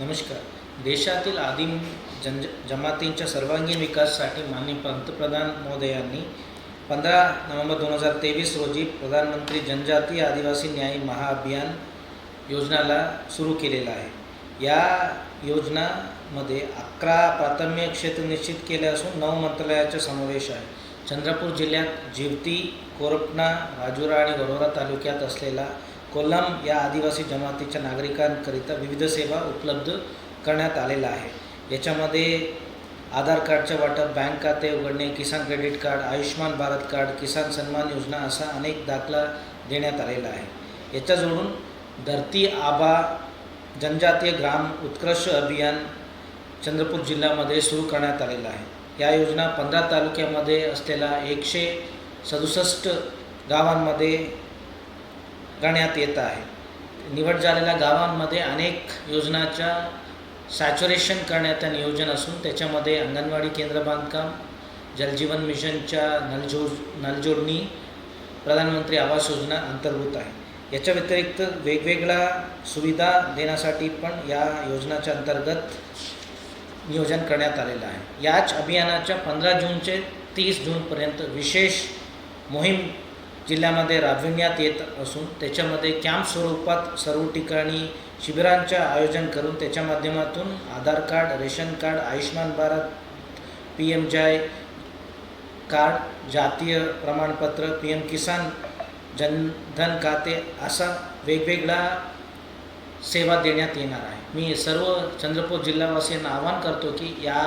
नमस्कार. देशातील आदिम जन जमातींच्या सर्वांगीण विकासासाठी माननीय पंतप्रधान महोदयांनी पंधरा नोव्हेंबर दोन हजार तेवीस रोजी प्रधानमंत्री जनजातीय आदिवासी न्याय महाअभियान योजनाला सुरू केलेला आहे. या योजनामध्ये अकरा प्राथम्य क्षेत्र निश्चित केले असून नऊ मंत्रालयाचा समावेश आहे. चंद्रपूर जिल्ह्यात जिवती कोरपणा राजुरा आणि वरोरा तालुक्यात असलेला कोल्लम या आदिवासी जमातीच्या नागरिकांकरिता विविध सेवा उपलब्ध करण्यात आलेला आहे. याच्यामध्ये आधार कार्डचे वाटप बँक खाते उघडणे Kisan credit card Ayushman Bharat card Kisan Samman Yojana असा अनेक दाखला देण्यात आलेला आहे. याच्या जोडून धरती आबा जनजातीय ग्राम उत्कृष्ट अभियान चंद्रपूर जिल्ह्यामध्ये सुरू करण्यात आलेलं आहे. या योजना पंधरा तालुक्यामध्ये असलेल्या एकशे सदुसष्ट गावांमध्ये करण्यात येत आहे. निवड झालेल्या गावांमध्ये अनेक योजनाच्या सॅच्युरेशन करण्याचं नियोजन असून त्याच्यामध्ये अंगणवाडी केंद्र बांधकाम जलजीवन मिशनच्या नलजोड नलजोडणी प्रधानमंत्री आवास योजना अंतर्भूत आहे. याच्या व्यतिरिक्त वेगवेगळ्या सुविधा देण्यासाठी पण या योजनाच्या अंतर्गत नियोजन करण्यात आलेलं आहे. याच अभियानाच्या पंधरा जूनचे तीस जूनपर्यंत विशेष मोहीम जिल्ह्यामध्ये राबविण्यात येत असून त्याच्यामध्ये कॅम्प स्वरूपात सर्व ठिकाणी शिबिरांचं आयोजन करून त्याच्या माध्यमातून Aadhaar card ration card Ayushman Bharat P M JAY card जातीय प्रमाणपत्र पी एम किसान जनधन खाते असा वेगवेगळा सेवा देण्यात येणार आहे. मी सर्व चंद्रपूर जिल्हावासियांना आवाहन करतो की या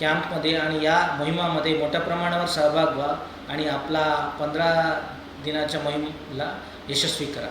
कॅम्पमध्ये आणि या मोहिमामध्ये मोठ्या प्रमाणावर सहभाग व्हा आणि आपला पंधरा दिनाच्या मोहिमेला यशस्वी करा.